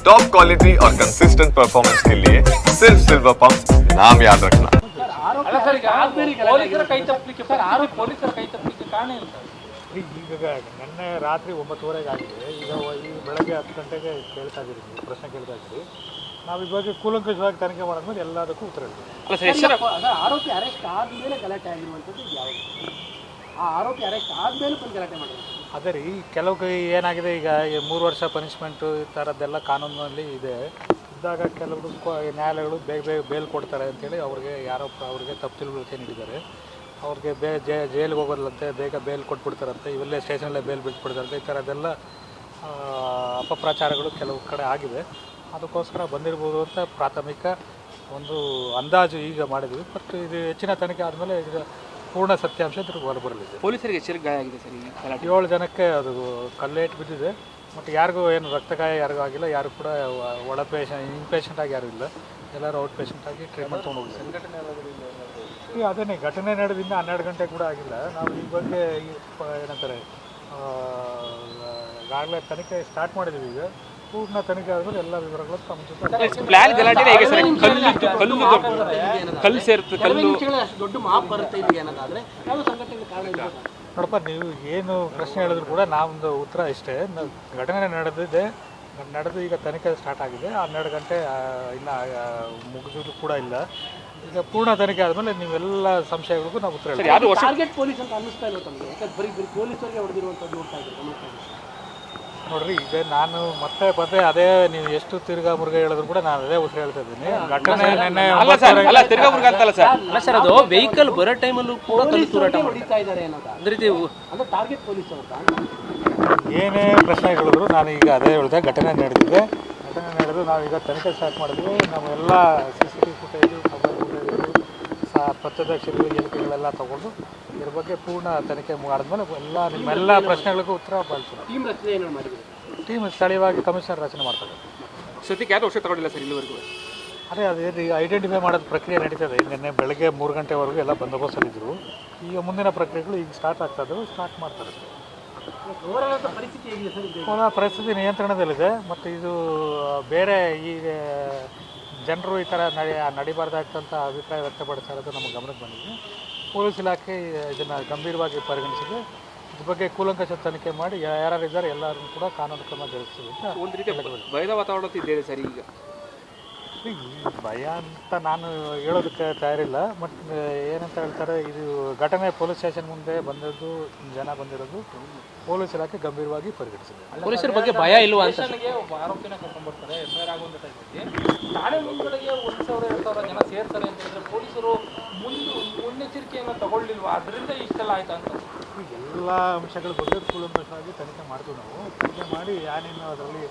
Top quality और consistent performance के लिए सिर्फ सिल्वर पंप नाम याद रखना ಅಲ್ಲ ಸರ್ ಈಗ ಪೊಲೀಸರ ಕೈ ತಪ್ಪಲಿಕ್ಕೆ ಸರ್ ಆರು ಪೊಲೀಸರ ಕೈ ತಪ್ಪಲಿಕ್ಕೆ ಕಾರಣ ಏನು ಸರ್ ಈಗ ನಿನ್ನೆ ರಾತ್ರಿ ಒಂಬತ್ತುವರೆಗೆ ಆಗಿದೆ ಈಗ ಈ ಬೆಳಗ್ಗೆ ಹತ್ತು ಗಂಟೆಗೆ ಕೇಳ್ತಾ ಇದ್ದೀರಿ ನೀವು ಪ್ರಶ್ನೆ ಕೇಳ್ತಾ ಇದ್ದೀರಿ ನಾವು ಈ ಬಗ್ಗೆ ಕೂಲಂಕಷವಾಗಿ ತನಿಖೆ ಮಾಡಿದ್ಮೇಲೆ ಎಲ್ಲದಕ್ಕೂ ಉತ್ತರ ಹೇಳ್ತೀವಿ ಸರ್, ಈಗ ಅದ ಆರೋಪಿ ಅರೆಸ್ಟ್ ಆದ್ಮೇಲೆ ಗಲಾಟೆ ಆಗಿರುವಂಥದ್ದು ಇದು ಯಾವುದು ಆ ಆರೋಪಿ ಅರೆಸ್ಟ್ ಆದ್ಮೇಲೆ ಬಂದು ಗಲಾಟೆ ಮಾಡಿರೋದು ಅದೇ ರೀ ಕೆಲವು ಏನಾಗಿದೆ, ಈಗ ಈ ಮೂರು ವರ್ಷ ಪನಿಷ್ಮೆಂಟು ಈ ಥರದ್ದೆಲ್ಲ ಕಾನೂನಲ್ಲಿ ಇದೆ. ಇದ್ದಾಗ ಕೆಲವರು ನ್ಯಾಯಾಲಯಗಳು ಬೇಗ ಬೇಗ ಬೇಲ್ ಕೊಡ್ತಾರೆ ಅಂತೇಳಿ ಅವ್ರಿಗೆ ಯಾರೋ ಅವ್ರಿಗೆ ತಪ್ಪು ತಿಳುವಳಿಕೆ ನೀಡಿದ್ದಾರೆ. ಅವ್ರಿಗೆ ಬೇ ಜೈಲಿಗೆ ಹೋಗೋದಿಲ್ಲಂತೆ, ಬೇಗ ಬೇಲ್ ಕೊಟ್ಬಿಡ್ತಾರಂತೆ, ಇವೆಲ್ಲೇ ಸ್ಟೇಷನಲ್ಲೇ ಬೇಲ್ ಬಿಟ್ಬಿಡ್ತಾರಂತೆ, ಈ ಥರದ್ದೆಲ್ಲ ಅಪಪ್ರಚಾರಗಳು ಕೆಲವು ಕಡೆ ಆಗಿದೆ ಅದಕ್ಕೋಸ್ಕರ ಬಂದಿರ್ಬೋದು ಅಂತ ಪ್ರಾಥಮಿಕ ಒಂದು ಅಂದಾಜು ಈಗ ಮಾಡಿದ್ವಿ. ಬಟ್ ಇದು ಹೆಚ್ಚಿನ ತನಿಖೆ ಆದಮೇಲೆ ಈಗ ಪೂರ್ಣ ಸತ್ಯಾಂಶ ಇದ್ರ ಹೊರಬರಲಿದೆ ಪೊಲೀಸರಿಗೆ ಎಚ್ಚರಿ ಗಾಯ ಆಗಿದೆ ಸರ್ ಈಗ ಗಲಾಟೆ ಏಳು ಜನಕ್ಕೆ ಅದು ಕಲ್ಲೇಟ್ ಬಿದ್ದಿದೆ. ಮತ್ತು ಯಾರಿಗೂ ಏನು ರಕ್ತಗಾಯ ಯಾರಿಗೂ ಆಗಿಲ್ಲ. ಯಾರು ಕೂಡ ಒಳ ಪೇಷಂಟ್ ಇನ್ ಪೇಷಂಟ್ ಆಗಿ ಯಾರು ಇಲ್ಲ. ಎಲ್ಲರೂ ಔಟ್ ಪೇಷಂಟ್ ಆಗಿ ಟ್ರೀಟ್ಮೆಂಟ್ ತೊಗೊಂಡು ಹೋಗಿದ್ದಾರೆ ಈ ಅದೇನೇ ಘಟನೆ ನಡೆದಿಂದ ಹನ್ನೆರಡು ಗಂಟೆ ಕೂಡ ಆಗಿಲ್ಲ. ನಾವು ಈ ಬಗ್ಗೆ ಈ ಪ- ಏನಂತಾರೆ ಈಗಾಗಲೇ ತನಿಖೆ ಸ್ಟಾರ್ಟ್ ಮಾಡಿದ್ದೀವಿ ಈಗ. ಪೂರ್ಣ ತನಿಖೆ ಆದ್ರೆ ಎಲ್ಲ ವಿವರಗಳು ತಮ್ಮ ಜೊತೆ ಪ್ಲಾನ್ ಗಲಾಟೆ ಹೇಗೆ ಸರ್? ಕಲ್ಲು ಕಲ್ಲು ಕಲ್ಲು ಸೇರುತ್ತೆ ಕಲ್ಲು ದೊಡ್ಡ ಮಾಪ್ ಬರುತ್ತೆ ಇಲ್ಲಿ ಅನ್ನೋದಾದ್ರೆ ಯಾವ ಸಂಘಟನೆ ಕಾರಣ ನೋಡಪ್ಪ ನೀವು ಏನು ಪ್ರಶ್ನೆ ಹೇಳಿದ್ರು ಕೂಡ ನಾವೊಂದು ಉತ್ತರ ಇಷ್ಟೇ. ಘಟನೆ ನಡೆದಿದೆ ನಡೆದು ಈಗ ತನಿಖೆ ಸ್ಟಾರ್ಟ್ ಆಗಿದೆ. ಹನ್ನೆರಡು ಗಂಟೆ ಇಲ್ಲ ಇನ್ನು ಮುಗಿದು ಕೂಡ ಇಲ್ಲ. ಈಗ ಪೂರ್ಣ ತನಿಖೆ ಆದಮೇಲೆ ನೀವೆಲ್ಲ ಸಂಶಯಗಳಿಗೂ ನಾವು ಉತ್ತರ ಹೇಳ್ತೀವಿ. ಯಾರು ಟಾರ್ಗೆಟ್ ಪೊಲೀಸ್ ಅಂತ ಅನ್ನಿಸ್ತಾ ಇಲ್ಲ ತಮಗೆ? ಯಾಕಂದ್ರೆ ಬರೀ ಬರೀ ಪೊಲೀಸರಿಗೆ ಹೊಡೆದಿರುವಂಥದ್ದು ನೋಡ್ತಾ ಇದ್ದೀವಿ. ನೋಡ್ರಿ ಈಗ ನಾನು ಮತ್ತೆ ಪದೇ ಅದೇ ನೀವು ಎಷ್ಟು ತಿರ್ಗಾ ಮುರ್ಗ ಹೇಳಿದ್ರು ಕೂಡ ನಾನು ಅದೇ ಉತ್ತರ ಹೇಳ್ತಾ ಇದ್ದೀನಿ. ಘಟನೆ ನೆನ್ನೆ ಅಲ್ಲ ಸರ್ ಅಲ್ಲ ತಿರ್ಗಾ ಮುರ್ಗ ಅಂತಲ್ಲ ಸರ್. ಅಲ್ಲ ಸರ್ ಅದು ವೆಹಿಕಲ್ ಬರೋ ಟೈಮಲ್ಲೂ ಕೂಡ ಕಲ್ಲು ತೂರಾಟ ಹೊಡಿತಾ ಇದ್ದಾರೆ ಅನ್ನೋದಾ. ಅದೇ ರೀತಿ ಅಂದ್ರೆ ಟಾರ್ಗೆಟ್ ಪೊಲೀಸ್ ಏನೇ ಪ್ರಶ್ನೆ ಹೇಳಿದ್ರು ನಾನು ಈಗ ಅದೇ ಹೇಳಿದೆ ಘಟನೆ ನಡೆದಿದೆ. ಘಟನೆ ನಡೆದು ಈಗ ತನಿಖೆ ಸ್ಟಾರ್ಟ್ ಮಾಡಿದ್ವಿ. ನಾವೆಲ್ಲ C C T footage mobile footage ಸಹ ಪ್ರತ್ಯಕ್ಷಗಳು ಹೇಳಿಕೆಗಳೆಲ್ಲ ತಗೊಂಡು ಇದ್ರ ಬಗ್ಗೆ ಪೂರ್ಣ ತನಿಖೆ ಮಾಡಿದ್ಮೇಲೆ ಎಲ್ಲ ನಿಮ್ಮೆಲ್ಲ ಪ್ರಶ್ನೆಗಳಿಗೂ ಉತ್ತರ ಬಳಸೋಣ ಟೀಮ್ ರಚನೆ ಏನು ಮಾಡಿದ್ರು ಟೀಮ್ ಸ್ಥಳೀಯವಾಗಿ ಕಮಿಷನರ್ ರಚನೆ ಮಾಡ್ತಾರೆ. ಸದ್ಯಕ್ಕೆ ಯಾರು ವರ್ಷ ತಗೊಂಡಿಲ್ಲ ಸರ್ ಇಲ್ಲಿವರೆಗೂ? ಅದೇ ಅದೇ ರೀ ಐಡೆಂಟಿಫೈ ಮಾಡೋದು ಪ್ರಕ್ರಿಯೆ ನಡೀತದೆ. ನಿನ್ನೆ ಬೆಳಗ್ಗೆ ಮೂರು ಗಂಟೆವರೆಗೂ ಎಲ್ಲ ಬಂದೋಬಸ್ತಲ್ಲಿದ್ದರು ಈಗ ಮುಂದಿನ ಪ್ರಕ್ರಿಯೆಗಳು ಈಗ ಸ್ಟಾರ್ಟ್ ಆಗ್ತಾ ಇದ್ದಾವೆ ಸ್ಟಾರ್ಟ್ ಮಾಡ್ತಾರೆ. ಕೋಲಾರ ಪರಿಸ್ಥಿತಿ ನಿಯಂತ್ರಣದಲ್ಲಿದೆ. ಮತ್ತು ಇದು ಬೇರೆ ಈಗ ಜನರು ಈ ಥರ ನಡಿ ನಡಿಬಾರ್ದಾಗ್ತಂಥ ಅಭಿಪ್ರಾಯ ವ್ಯಕ್ತಪಡಿಸ್ತಾ ಇರೋದು ನಮ್ಮ ಗಮನಕ್ಕೆ ಬಂದಿದೆ. ಪೊಲೀಸ್ ಇಲಾಖೆ ಇದನ್ನು ಗಂಭೀರವಾಗಿ ಪರಿಗಣಿಸಿದೆ. ಇದ್ರ ಬಗ್ಗೆ ಕೂಲಂಕಷ ತನಿಖೆ ಮಾಡಿ ಯಾರ್ಯಾರು ಇದ್ದಾರೆ ಎಲ್ಲರನ್ನು ಕೂಡ ಕಾನೂನು ಕ್ರಮ ಜರುಗಿಸ್ತೀವಿ ಅಂತ ಒಂದು ರೀತಿ ಭಯದ ವಾತಾವರಣ ಇದ್ದೇವೆ ಸರಿ ಈಗ. ಈ ಭಯ ಅಂತ ನಾನು ಹೇಳೋದಕ್ಕೆ ತಯಾರಿಲ್ಲ ಬಟ್ ಏನಂತ ಹೇಳ್ತಾರೆ ಇದು ಘಟನೆ ಪೊಲೀಸ್ ಸ್ಟೇಷನ್ ಮುಂದೆ ಬಂದದ್ದು ಜನ ಬಂದಿರೋದು ಪೊಲೀಸ್ ಇಲಾಖೆ ಗಂಭೀರವಾಗಿ ಪರಿಗಣಿಸಿದೆ. ಪೊಲೀಸರ ಬಗ್ಗೆ ಭಯ ಇಲ್ವಾ ಅಂತ. ಆರೋಪಿನ ಕರ್ಕೊಂಡ್ಬರ್ತಾರೆ ಎಫ್ ಐ ಆರ್ ಆಗುವಂಥ ಟೈಮಲ್ಲಿ. ಠಾಣೆ ಮುಂದ್ಗಡೆಗೆ ಒಂದು ಸಾವಿರ ಎರಡು ಸಾವಿರ ಜನ ಸೇರ್ತಾರೆ ಅಂತ ಹೇಳಿದ್ರೆ ಪೊಲೀಸರು ಮುನ್ನೆಚ್ಚರಿಕೆಯನ್ನು ತಗೊಳ್ಳಿಲ್ವ? ಅದರಿಂದ ಇಷ್ಟೆಲ್ಲ ಆಯ್ತಾ ಅಂತ. ಎಲ್ಲ ಅಂಶಗಳು ಬಗ್ಗೆ ಕೂಲಂಕಷವಾಗಿ ತನಿಖೆ ಮಾಡ್ತೀವಿ ನಾವು. ತನಿಖೆ ಮಾಡಿ ಏನೇನು ಅದರಲ್ಲಿ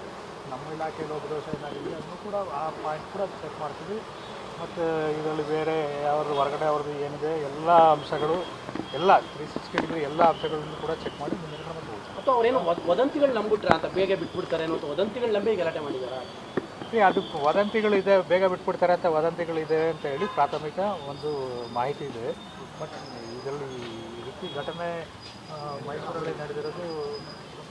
ನಮ್ಮ ಇಲಾಖೆ ಲೋಪದೋಷ ಏನಾಗಿದೆ ಅದನ್ನು ಕೂಡ ಆ ಪಾಯಿಂಟ್ ಕೂಡ ಚೆಕ್ ಮಾಡ್ತೀವಿ. ಮತ್ತು ಇದರಲ್ಲಿ ಬೇರೆ ಯಾವ್ದು ಹೊರಗಡೆ ಅವ್ರದ್ದು ಏನಿದೆ ಎಲ್ಲ ಅಂಶಗಳು ಎಲ್ಲ ತ್ರೀ ಸಿಕ್ಸ್ಟಿ ಡಿಗ್ರಿ ಎಲ್ಲ ಅಂಶಗಳನ್ನು ಕೂಡ ಚೆಕ್ ಮಾಡಿ ಮುಂದಿನ ಕ್ರಮ ತಗೊಳ್ತೀವಿ. ಮತ್ತು ಅವರೇನೋ ವದಂತಿಗಳು ನಂಬಿಟ್ರೆ ಅಂತ ಬೇಗ ಬಿಟ್ಬಿಡ್ತಾರೆ ಅನ್ನೋ ವದಂತಿಗಳು ನಂಬಿ ಗಲಾಟೆ ಮಾಡಿದಾರ? ಈ ಅದು ವದಂತಿಗಳಿದೆ ಬೇಗ ಬಿಟ್ಬಿಡ್ತಾರೆ ಅಂತ ವದಂತಿಗಳಿದೆ ಅಂತ ಹೇಳಿ ಪ್ರಾಥಮಿಕ ಒಂದು ಮಾಹಿತಿ ಇದೆ. ಬಟ್ ಇದರಲ್ಲಿ ರೀತಿ ಘಟನೆ ಮೈಸೂರಲ್ಲಿ ನಡೆದಿರೋದು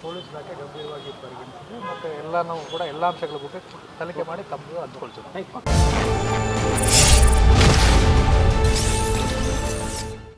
ಪೊಲೀಸ್ ಇಲಾಖೆ ಗಂಭೀರವಾಗಿ ಪರಿಗಣಿಸಿದೆ. ಮತ್ತು ಎಲ್ಲನೂ ಕೂಡ ಎಲ್ಲ ಅಂಶಗಳ ಬಗ್ಗೆ ತನಿಖೆ ಮಾಡಿ ತಮ್ಮದು ಹಂಚ್ಕೊಳ್ತೀವಿ